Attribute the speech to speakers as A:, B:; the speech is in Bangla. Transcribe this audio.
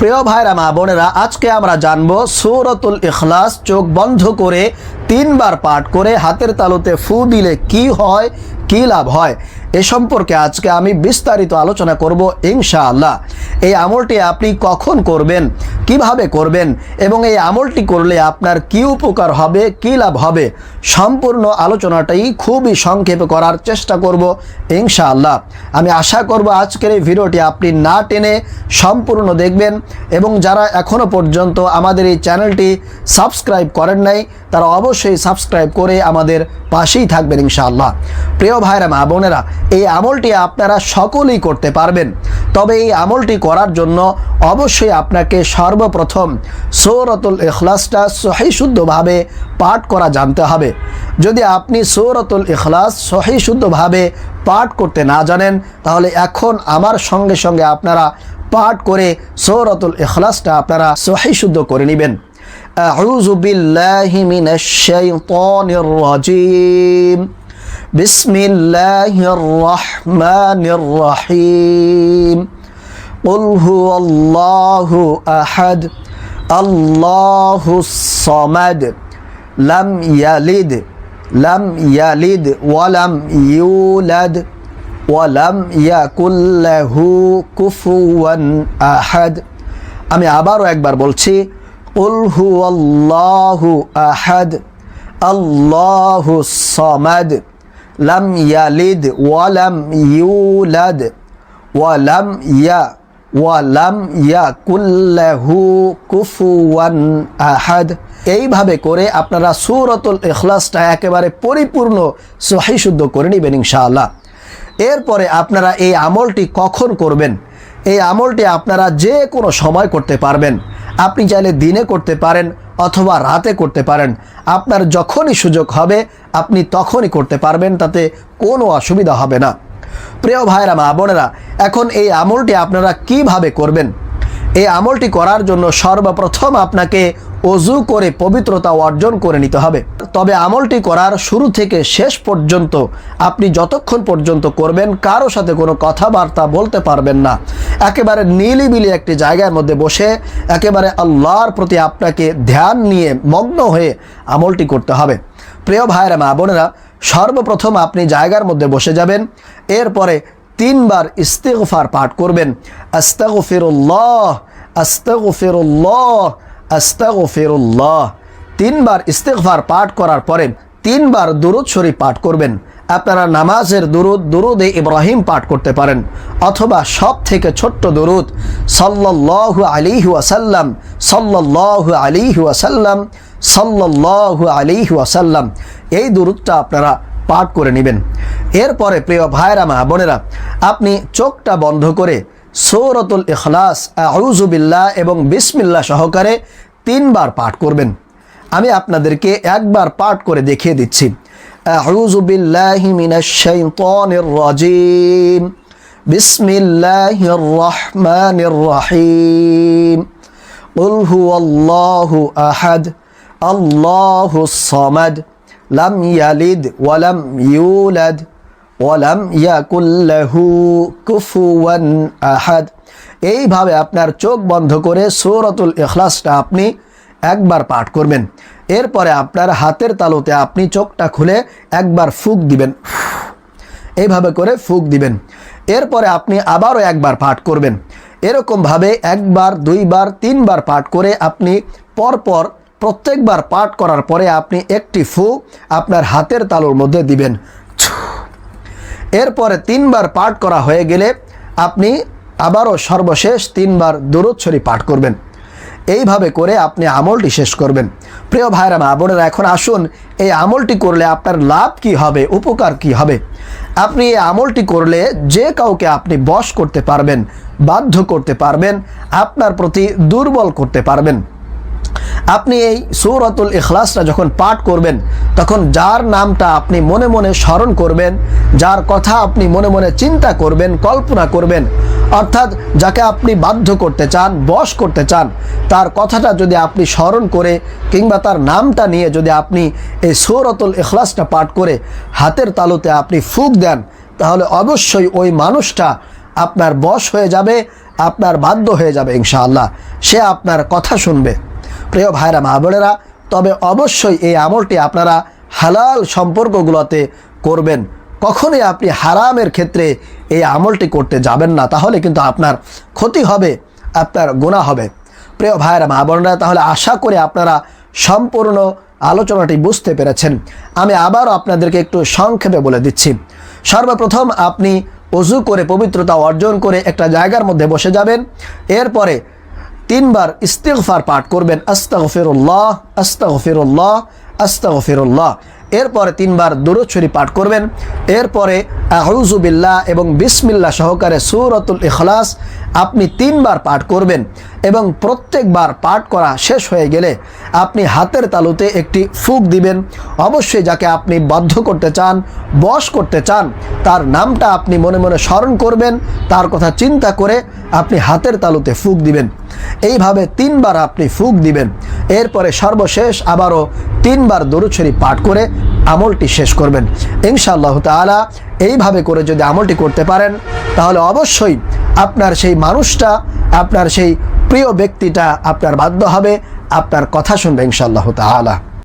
A: প্রিয় ভাইরা, মা বোনেরা, আজকে আমরা জানব সৌরতুল ইখলাস চোখ বন্ধ করে তিনবার পাঠ করে হাতের তালুতে ফু দিলে কি হয় কি লাভ হয়? এ সম্পর্কে আজকে আমি বিস্তারিত আলোচনা করব ইনশাআল্লাহ। এই আমলটি আপনি কখন করবেন? কীভাবে করবেন? এবং এই আমলটি করলে আপনার কি উপকার হবে? কি লাভ হবে? সম্পূর্ণ আলোচনাটাই খুবই সংক্ষেপে করার চেষ্টা করব ইনশাআল্লাহ। আমি আশা করব আজকের এই ভিডিওটি আপনি না টেনে সম্পূর্ণ দেখবেন এবং যারা এখনও পর্যন্ত আমাদের এই চ্যানেলটি সাবস্ক্রাইব করেন নাই, তারা অবশ্যই সাবস্ক্রাইব করে আমাদের পাশেই থাকবেন ইনশাআল্লাহ। প্রিয় ভাইরা মা বোনেরা এই আমলটি আপনারা সকলেই করতে পারবেন তবে এই আমলটি করার জন্য অবশ্যই আপনাকে সর্বপ্রথম সৌরতুল ইখলাসটা সহি শুদ্ধভাবে পাঠ করা জানতে হবে যদি আপনি সৌরতুল ইখলাস সহি শুদ্ধভাবে পাঠ করতে না জানেন তাহলে এখন আমার সঙ্গে সঙ্গে আপনারা পাঠ করে সৌরতুল ইখলাসটা আপনারা সহি শুদ্ধ করে নেবেন أعوذ بالله من الشيطان الرجيم بسم الله الرحمن الرحيم قل هو الله أحد الله الصمد لم يلد لم يلد ولم يولد ولم يكن له كفوا أحد আমি আবারও একবার বলছি قل هو الله أحد الله الصمد লাম ইয়ালিদ ওয়ালাম ইউলাদ ওয়ালাম ইয়া ওয়ালাম ইয়াকুল্লাহু কুফুয়ান আহাদ এইভাবে করে আপনারা সুরতুল এখলাসটা একেবারে পরিপূর্ণ সহি শুদ্ধ করে নেবেন ইনশাআল্লাহ। এরপরে আপনারা এই আমলটি কখন করবেন? এই আমলটি আপনারা যে কোনো সময় করতে পারবেন। আপনি চাইলে দিনে করতে পারেন অথবা রাতে করতে পারেন। আপনার যখনই সুযোগ হবে, আপনি তখনই করতে পারবেন, তাতে কোনো অসুবিধা হবে না। প্রিয় ভাইরা মা বোনেরা, এখন এই আমলটি আপনারা কীভাবে করবেন? এই আমলটি করার জন্য সর্বপ্রথম আপনাকে অজু করে পবিত্রতা অর্জন করে নিতে হবে। তবে আমলটি করার শুরু থেকে শেষ পর্যন্ত আপনি যতক্ষণ পর্যন্ত করবেন, কারও সাথে কোনো কথাবার্তা বলতে পারবেন না। একেবারে নিলিবিলি একটি জায়গার মধ্যে বসে একেবারে আল্লাহর প্রতি আপনাকে ধ্যান নিয়ে মগ্ন হয়ে আমলটি করতে হবে। প্রিয় ভাইরা মা বোনেরা, সর্বপ্রথম আপনি জায়গার মধ্যে বসে যাবেন, এরপরে তিনবার ইস্তেগফার পাঠ করবেন। আস্তাগফিরুল্লাহ আস্তাগফিরুল্লাহ আস্তাগফিরুল্লাহ। তিনবার ইস্তেগফার পাঠ করার পরে তিনবার দুরুদ শরীফ পাঠ করবেন। আপনারা নামাজের দুরুদ, দুরুদে ইব্রাহিম পাঠ করতে পারেন। অথবা সব থেকে ছোট্ট দুরুদ, সাল্লাল্লাহু আলাইহি ওয়াসাল্লাম, সাল্লাল্লাহু আলাইহি ওয়াসাল্লাম, সাল্লাল্লাহু আলাইহি ওয়াসাল্লাম। এই দুরুদটা আপনারা পাঠ করে নেবেন। এরপরে প্রিয় ভাইরা মা বোনেরা, আপনি চোখটা বন্ধ করে সৌরতুল ইখলাস আউজুবিল্লাহ এবং বিসমিল্লা সহকারে তিনবার পাঠ করবেন আমি আপনাদেরকে একবার পাঠ করে দেখিয়ে দিচ্ছি আউজুবিল্লাহি মিনাশ শাইতানির রাজিম বিসমিল্লাহির রহমানির রহিম قل هو الله أحد الله الصمد لم يلد ولم يولد ওয়ালাম ইয়াকুল্লাহু কুফুয়ান আহাদ। এইভাবে আপনার চোখ বন্ধ করে সৌরতুল ইখলাসটা আপনি একবার পাঠ করবেন। এরপরে আপনার হাতের তালুতে আপনি চোখটা খুলে একবার ফুক দিবেন। এইভাবে করে ফুক দিবেন। এরপরে আপনি আবারও একবার পাঠ করবেন। এরকমভাবে একবার, দুইবার, তিনবার পাঠ করে আপনি পরপর প্রত্যেকবার পাঠ করার পরে আপনি একটি ফু আপনার হাতের তালুর মধ্যে দিবেন। এরপরে তিনবার পাঠ করা হয়ে গেলে আপনি আবারও সর্বশেষ তিনবার দূরচ্ছরি পাঠ করবেন। এইভাবে করে আপনি আমলটি শেষ করবেন। প্রিয় ভাইরা, মা বোনেরা, এখন আসুন এই আমলটি করলে আপনার লাভ কি হবে, উপকার কি হবে? আপনি এই আমলটি করলে যে কাউকে আপনি বশ করতে পারবেন, বাধ্য করতে পারবেন, আপনার প্রতি দুর্বল করতে পারবেন। আপনি এই সৌরতুল ইখলাসটা যখন পাঠ করবেন তখন যার নামটা আপনি মনে মনে স্মরণ করবেন, যার কথা আপনি মনে মনে চিন্তা করবেন, কল্পনা করবেন, অর্থাৎ যাকে আপনি বাধ্য করতে চান, বশ করতে চান, তার কথাটা যদি আপনি স্মরণ করে কিংবা তার নামটা নিয়ে যদি আপনি এই সৌরতুল এখলাসটা পাঠ করে হাতের তালুতে আপনি ফুক দেন, তাহলে অবশ্যই ওই মানুষটা আপনার বশ হয়ে যাবে, আপনার বাধ্য হয়ে যাবে ইনশাআল্লাহ। সে আপনার কথা শুনবে। প্রিয় ভাইরা, মা বোনেরা তবে অবশ্যই এই আমলটি আপনারা হালাল সম্পর্কগুলোতে করবেন। কখনোই আপনি হারামের ক্ষেত্রে এই আমলটি করতে যাবেন না, তাহলে কিন্তু আপনার ক্ষতি হবে, আপনার গুণা হবে। প্রিয় ভাইয়েরা, মা বোনেরা, তাহলে আশা করে আপনারা সম্পূর্ণ আলোচনাটি বুঝতে পেরেছেন। আমি আবারও আপনাদেরকে একটু সংক্ষেপে বলে দিচ্ছি। সর্বপ্রথম আপনি অজু করে পবিত্রতা অর্জন করে একটা জায়গার মধ্যে বসে যাবেন। এরপরে তিনবার ইস্তেগফার পাঠ করবেন, আস্তাগফিরুল্লাহ আস্তাগফিরুল্লাহ আস্তাগফিরুল্লাহ। এরপরে তিনবার দুরুছড়ি পাঠ করবেন, এরপরে আহুজুবিল্লাহ এবং বিসমিল্লা সহকারে সুরতুল ইখলাস আপনি তিনবার পাঠ করবেন এবং প্রত্যেকবার পাঠ করা শেষ হয়ে গেলে আপনি হাতের তালুতে একটি ফুক দিবেন। অবশ্যই যাকে আপনি বাধ্য করতে চান, বশ করতে চান, তার নামটা আপনি মনে মনে স্মরণ করবেন, তার কথা চিন্তা করে আপনি হাতের তালুতে ফুক দিবেন। এইভাবে তিনবার আপনি ফুক দিবেন। এরপরে সর্বশেষ আবারও তিনবার দরুছড়ি পাঠ করে আমলটি শেষ করবেন। ইনশাআল্লাহ তালা এইভাবে করে যদি আমলটি করতে পারেন, তাহলে অবশ্যই আপনার সেই মানুষটা, আপনার সেই প্রিয় ব্যক্তিটা আপনার বাধ্য হবে, আপনার কথা শুনবে ইনশাআল্লাহ তাআলা।